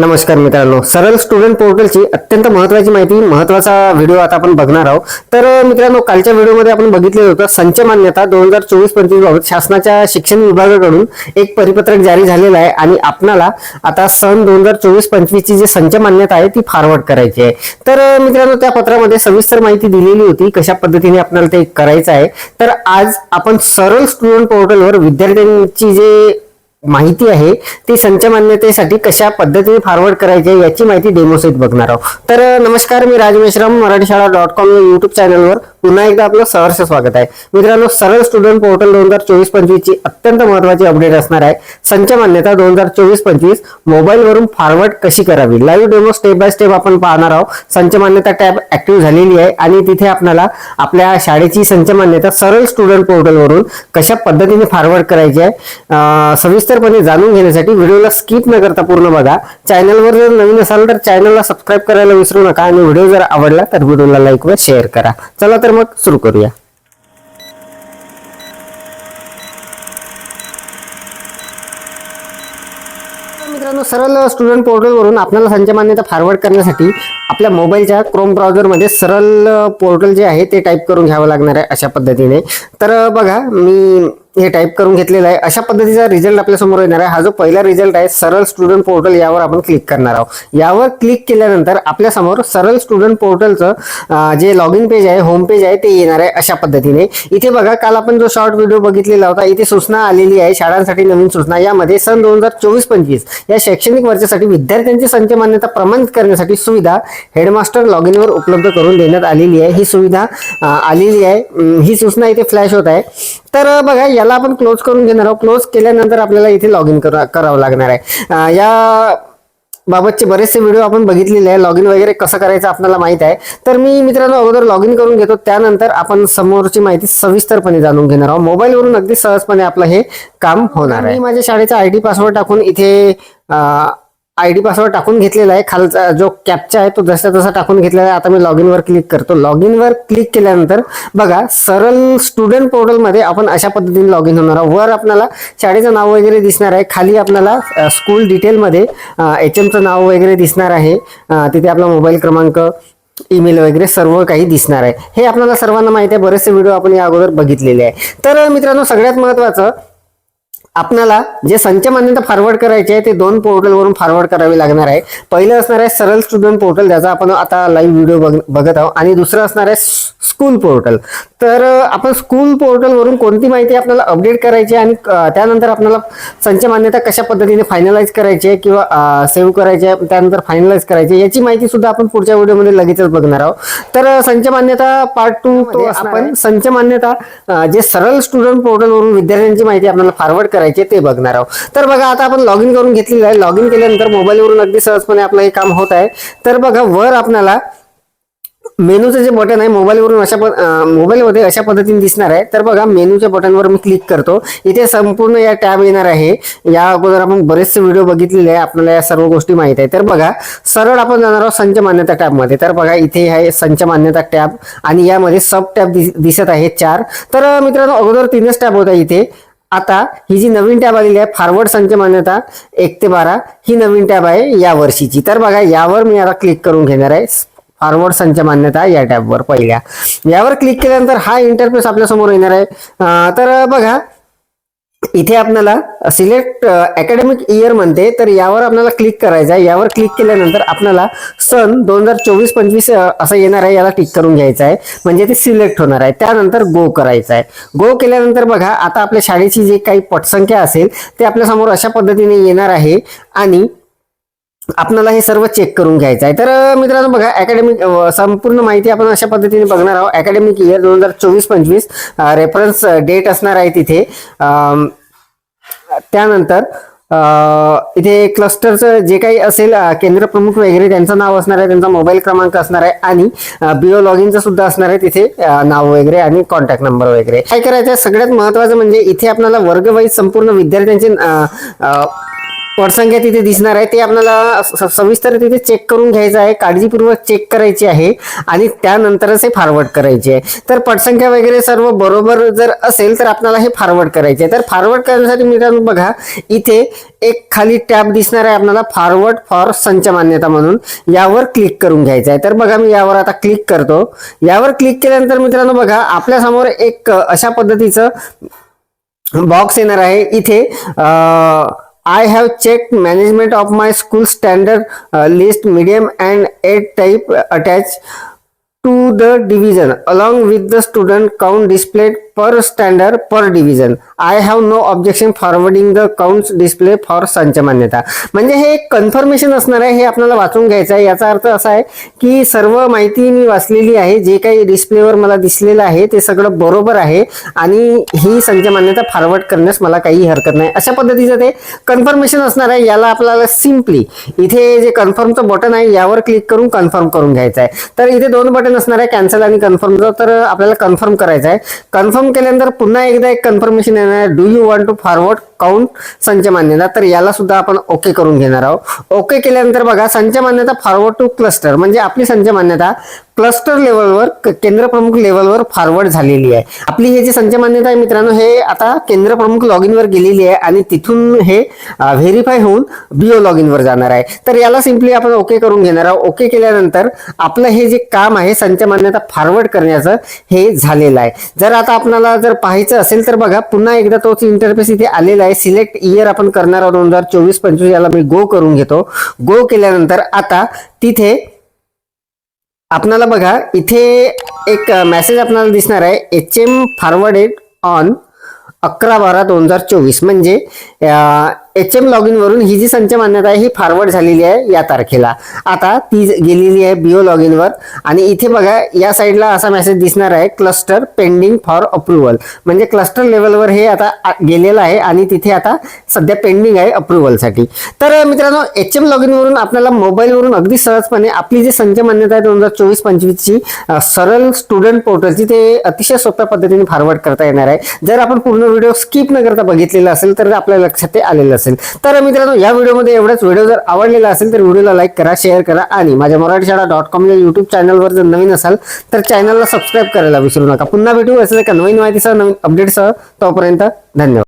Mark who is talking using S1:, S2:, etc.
S1: नमस्कार मित्रांनो. सरळ स्टुडंट पोर्टलची अत्यंत महत्वाची माहिती महत्त्वाचा व्हिडिओ आता आपण बघणार आहोत. तर मित्रांनो कालच्या व्हिडिओमध्ये आपण बघितलेलं होतं संच मान्यता दोन हजार चोवीस पंचवीस बाबत शासनाच्या शिक्षण विभागाकडून एक परिपत्रक जारी झालेलं आहे आणि आपणाला आता सन दोन हजार चोवीस पंचवीस ची जी संच मान्यता आहे ती फॉरवर्ड करायची आहे. तर मित्रांनो त्या पत्रामध्ये सविस्तर माहिती दिलेली होती कशा पद्धतीने आपल्याला ते करायचं आहे. तर आज आपण सरळ स्टुडंट पोर्टलवर विद्यार्थ्यांची जे माहिती आहे ती संच मान्यतेसाठी कशा पद्धतीने फॉरवर्ड करायची आहे याची माहिती डेमो सहित बघणार आहोत. तर नमस्कार मी राज मेश्राम मराठी शाळा डॉट कॉम या युट्यूब चॅनलवर पुन्हा एकदा आपलं सहर्ष स्वागत आहे. मित्रांनो सरळ स्टुडंट पोर्टल दोन हजार चोवीस पंचवीस ची अत्यंत महत्वाची अपडेट असणार आहे. संच मान्यता दोन हजार चोवीस पंचवीस मोबाईलवरून फॉरवर्ड कशी करावी? Live demo step by step आपण पाहणार आहोत. संच मान्यता टॅब ऍक्टिव्ह झालेली आहे आणि तिथे आपल्याला आपल्या शाळेची संच मान्यता सरळ स्टुडंट पोर्टलवरून कशा पद्धतीने फॉरवर्ड करायची आहे सविस्तर सविस्तरपणे जाणून घेण्यासाठी व्हिडिओला स्किप न करता पूर्ण बघा. चॅनलवर जर नवीन असाल तर चॅनलला सबस्क्राईब करायला विसरू नका आणि व्हिडिओ जर आवडला तर व्हिडिओला लाईक व शेअर करा. चला तर मग सुरू करूया. मित्रांनो सरळ स्टुडंट पोर्टलवरून आपल्याला संच मान्यता फॉरवर्ड करण्यासाठी आपल्या मोबाईलच्या क्रोम ब्राउझरमध्ये सरळ पोर्टल जे आहे ते टाईप करून घ्यावं लागणार आहे अशा पद्धतीने. तर बघा मी हे टाईप करून घेतलेलं आहे. अशा पद्धतीचा रिझल्ट आपल्यासमोर येणार आहे. हा जो पहिला रिझल्ट आहे सरळ स्टुडंट पोर्टल यावर आपण क्लिक करणार आहोत. यावर क्लिक केल्यानंतर आपल्यासमोर सरळ स्टुडंट पोर्टलचं जे लॉग इन पेज आहे होम पेज आहे ते येणार आहे अशा पद्धतीने. इथे बघा काल आपण जो शॉर्ट व्हिडिओ बघितलेला होता इथे सूचना आलेली आहे. शाळांसाठी नवीन सूचना. यामध्ये सन दोन हजार चोवीस पंचवीस या शैक्षणिक वर्षासाठी विद्यार्थ्यांची संच मान्यता प्रमाणित करण्यासाठी सुविधा हेडमास्टर लॉग इनवर उपलब्ध करून देण्यात आलेली आहे. ही सुविधा आलेली आहे. ही सूचना इथे फ्लॅश होत आहे. तर बघा याला आपण क्लोज करून घेणार आहोत. क्लोज केल्यानंतर आपल्याला इथे लॉग इन करावं लागणार आहे. या बाबतचे बरेचसे व्हिडिओ आपण बघितलेले आहे. लॉग इन वगैरे कसं करायचं आपल्याला माहीत आहे. तर मी मित्रांनो अगोदर लॉग इन करून घेतो. त्यानंतर आपण समोरची माहिती सविस्तरपणे जाणून घेणार आहोत. मोबाईलवरून अगदी सहजपणे आपलं हे काम होणार आहे. माझ्या शाळेचा आय डी पासवर्ड टाकून इथे आय डी पासवर्ड टाकून घेतलेला आहे. खालचा जो कॅपचा आहे तो जसा तसा टाकून घेतलेला आहे. आता मी लॉग इनवर क्लिक करतो. लॉग इनवर क्लिक केल्यानंतर बघा सरळ स्टुडंट पोर्टलमध्ये आपण अशा पद्धतीने लॉग इन होणार आहोत. वर आपल्याला शाळेचं नाव वगैरे दिसणार आहे. खाली आपल्याला स्कूल डिटेलमध्ये एच एमचं नाव वगैरे दिसणार आहे. तिथे आपला मोबाईल क्रमांक ईमेल वगैरे सर्व काही दिसणार आहे. हे आपल्याला सर्वांना माहिती आहे. बरेचसे व्हिडिओ आपण या अगोदर बघितलेले आहे. तर मित्रांनो सगळ्यात महत्त्वाचं आपल्याला जे संच मान्यता फॉरवर्ड करायचे आहे ते दोन पोर्टलवरून फॉरवर्ड करावे लागणार आहे. पहिलं असणार आहे सरळ स्टुडंट पोर्टल ज्याचा आपण आता लाईव्ह व्हिडिओ बघत आहोत. आणि दुसरं असणार आहे स्कूल पोर्टल तर आपण स्कूल पोर्टलवरून कोणती माहिती आपल्याला अपडेट करायची आणि त्यानंतर आपल्याला संच मान्यता कशा पद्धतीने फायनलाइज करायची आहे किंवा सेव्ह करायची आहे त्यानंतर फायनलाइज करायची आहे याची माहिती सुद्धा आपण पुढच्या व्हिडिओमध्ये लगेचच बघणार आहोत. तर संच मान्यता पार्ट टू आपण संच मान्यता जे सरळ स्टुडंट पोर्टलवरून विद्यार्थ्यांची माहिती आपल्याला फॉरवर्ड करायची आहे ते बघणार आहोत. तर बघा आता आपण लॉग इन करून घेतलेलं आहे. लॉग इन केल्यानंतर मोबाईलवरून अगदी सहजपणे आपलं हे काम होत आहे. तर बघा वर आपल्याला मेनूचं जे बटन आहे मोबाईलवरून अशा मोबाईलमध्ये अशा पद्धतीने दिसणार आहे. तर बघा मेनूच्या बटनवर मी क्लिक करतो. इथे संपूर्ण या टॅब येणार आहे. या अगोदर आपण बरेचसे व्हिडिओ बघितलेले आहे. आपल्याला या सर्व गोष्टी माहीत आहे. तर बघा सरळ आपण जाणार आहोत संच मान्यता टॅबमध्ये. तर बघा इथे आहे संच मान्यता टॅब आणि यामध्ये सब टॅब दिसत आहे चार. तर मित्रांनो अगोदर तीनच टॅब होता इथे. आता ही जी नवीन टॅब आलेली आहे फॉरवर्ड संच मान्यता एक ते बारा ही नवीन टॅब आहे या वर्षीची तर बघा यावर मी आता क्लिक करून घेणार आहे. फॉरवर्ड संच मान्यता या टॅबवर पहिल्या. यावर क्लिक केल्यानंतर हा इंटरफेस आपल्यासमोर येणार आहे. तर बघा इथे आपल्याला सिलेक्ट अकॅडमिक इयर म्हणते. तर यावर आपल्याला क्लिक करायचं आहे. यावर क्लिक केल्यानंतर आपल्याला सन दोन हजार चोवीस पंचवीस असं येणार आहे. याला टिक करून घ्यायचं आहे. म्हणजे ते सिलेक्ट होणार आहे. त्यानंतर गो करायचं आहे. गो केल्यानंतर बघा आता आपल्या शाळेची जी काही पटसंख्या असेल ते आपल्यासमोर अशा पद्धतीने येणार आहे. आणि आपल्याला हे सर्व चेक करून घ्यायचं आहे. तर मित्रांनो बघा अकॅडमिक संपूर्ण माहिती आपण अशा पद्धतीने बघणार आहोत. अकॅडमिक इयर दोन हजार चोवीस पंचवीस रेफरन्स डेट असणार आहे तिथे. त्यानंतर इथे क्लस्टरचं जे काही असेल केंद्र प्रमुख वगैरे त्यांचं नाव असणार आहे त्यांचा मोबाईल क्रमांक असणार आहे आणि बिओ लॉगिनचं सुद्धा असणार आहे तिथे नाव वगैरे आणि कॉन्टॅक्ट नंबर वगैरे. काय करायचं? आहे सगळ्यात महत्वाचं म्हणजे इथे आपल्याला वर्गवाईज संपूर्ण विद्यार्थ्यांचे अं, पटसंख्या तिथे दिसणार आहे. ते आपल्याला स- सविस्तर तिथे चेक करून घ्यायचं आहे. काळजीपूर्वक चेक करायची आहे आणि त्यानंतरच हे फॉरवर्ड करायचे आहे. तर पटसंख्या वगैरे सर्व बरोबर जर असेल तर आपल्याला हे फॉरवर्ड करायचे आहे. तर फॉरवर्ड करण्यासाठी मित्रांनो बघा इथे एक खाली टॅब दिसणार आहे आपल्याला फॉरवर्ड फॉर संच मान्यता म्हणून. यावर क्लिक करून घ्यायचं आहे. तर बघा मी यावर आता क्लिक करतो. यावर क्लिक केल्यानंतर मित्रांनो बघा आपल्यासमोर एक अशा पद्धतीचं बॉक्स येणार आहे. इथे I have checked management of my school standard uh, list medium and ed type uh, attached to the division along with the student count displayed per standard per division I have no objection forwarding the count display for संच मान्यता म्हणजे हे एक confirmation असणार आहे हे आपल्याला वाचून घ्यायचं आहे. याचा अर्थ असा आहे की सर्व माहिती मी वाचलेली आहे जे काही डिस्प्लेवर मला दिसलेलं आहे ते सगळं बरोबर आहे आणि ही संच मान्यता फॉरवर्ड करण्यास मला काही हरकत नाही. अशा पद्धतीचं ते कन्फर्मेशन असणार आहे. याला आपल्याला सिम्पली इथे जे कन्फर्मचं बटन आहे यावर क्लिक करून कन्फर्म करून घ्यायचं आहे. तर इथे दोन बटन असणार आहे कॅन्सल आणि कन्फर्मचं तर आपल्याला कन्फर्म करायचं आहे. कन्फर्म केल्यानंतर पुन्हा एकदा एक कन्फर्मेशन येणार. Do you want to forward count संच मान्यता. तर याला सुद्धा आपण ओके करून घेणार आहोत. ओके केल्यानंतर बघा संच मान्यता फॉरवर्ड टू क्लस्टर म्हणजे आपली संच मान्यता क्लस्टर लेवलवर क- केंद्रप्रमुख लेवलवर फॉरवर्ड झालेली आहे. आपली हे जी संच मान्यता आहे मित्रांनो हे आता केंद्रप्रमुख लॉग इनवर गेलेली आहे आणि तिथून हे व्हेरीफाय होऊन बीओ लॉग इनवर जाणार आहे. तर याला सिम्पली आपण ओके करून घेणार आहोत. ओके केल्यानंतर आपलं हे जे काम आहे संच मान्यता फॉरवर्ड करण्याचं हे झालेलं आहे. जर आता आपल्याला जर पाहायचं असेल तर बघा पुन्हा एकदा तोच इंटरफेस इथे आलेला आहे. सिलेक्ट इयर आपण करणार आहोत दोन हजार चोवीस पंचवीस याला मी गो करून घेतो. गो केल्यानंतर आता तिथे आपणाला बघा इथे एक मेसेज आपल्याला दिसणार आहे. एच एम फॉरवर्डेड ऑन अकरा बारा दोन हजार चोवीस. म्हणजे एच एम लॉग वरून ही जी संच मान्यता आहे ही फॉरवर्ड झालेली आहे या तारखेला. आता ती गेलेली आहे बीओ लॉग वर. आणि इथे बघा या साईडला असा मेसेज दिसणार आहे क्लस्टर पेंडिंग फॉर अप्रुव्हल म्हणजे क्लस्टर लेवलवर हे आता गेलेलं आहे आणि तिथे आता सध्या पेंडिंग आहे अप्रुव्हलसाठी तर मित्रांनो एच एम लॉग वरून आपल्याला मोबाईलवरून अगदी सहजपणे आपली जी संच मान्यता आहे दोन हजार चोवीस पंचवीसची सरळ स्टुडंट पोर्टलची ते अतिशय सोप्या पद्धतीने फॉरवर्ड करता येणार आहे. जर आपण पूर्ण व्हिडिओ स्किप न करता बघितलेला असेल तर आपल्या लक्षात ते आलेलं असेल. असेल. तर मित्रांनो या व्हिडिओमध्ये एवढाच व्हिडिओ जर आवडलेला असेल तर व्हिडिओला लाईक करा शेअर करा आणि माझ्या मराठी शाळा डॉट कॉम या युट्यूब चॅनलवर जर नवीन असाल तर चॅनलला सबस्क्राईब करायला विसरू नका. पुन्हा भेटू असं एका नवीन माहितीसह नवीन अपडेटसह तोपर्यंत धन्यवाद.